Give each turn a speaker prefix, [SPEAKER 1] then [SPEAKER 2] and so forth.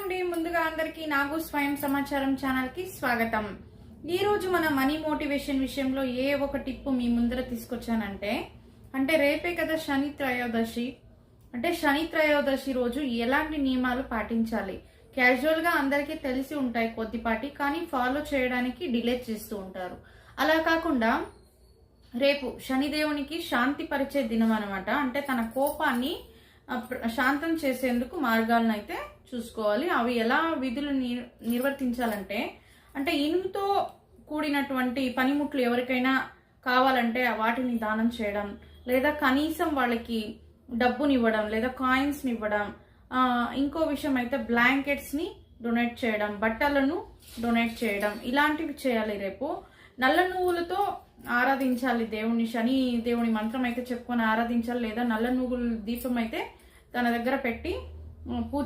[SPEAKER 1] అండి ముందుగా అందరికీ నాగు స్వయం సమాచారం ఛానల్కి స్వాగతం. ఈ రోజు మన మనీ మోటివేషన్ విషయంలో ఏ ఒక టిప్పు మీ ముందర తీసుకొచ్చానంటే అంటే రేపే కదా శని త్రయోదశి. అంటే శని త్రయోదశి రోజు ఎలాంటి నియమాలు పాటించాలి? క్యాజువల్గా అందరికీ తెలిసి ఉంటాయి కొద్దిపాటి కానీ ఫాలో చేయడానికి డిలే చేస్తూ ఉంటారు. అలా కాకుండా రేపు శనిదేవునికి శాంతి పరిచే దినం అనమాట అంటే తన కోపాన్ని శాంతం చేసేందుకు మార్గాలను అయితే చూసుకోవాలి. అవి ఎలా విధులు నిర్వర్తించాలంటే అంటే ఇనుముతో కూడినటువంటి పనిముట్లు ఎవరికైనా కావాలంటే వాటిని దానం చేయడం లేదా కనీసం వాళ్ళకి డబ్బునివ్వడం లేదా కాయిన్స్ని ఇవ్వడం ఇంకో విషయం అయితే బ్లాంకెట్స్ని డొనేట్ చేయడం బట్టలను డొనేట్ చేయడం ఇలాంటివి చేయాలి రేపు. నల్ల నువ్వులతో ఆరాధించాలి దేవుని శని దేవుని మంత్రం అయితే చెప్పుకొని ఆరాధించాలి లేదా నల్ల నువ్వుల దీపం అయితే తన దగ్గర పెట్టి పూజ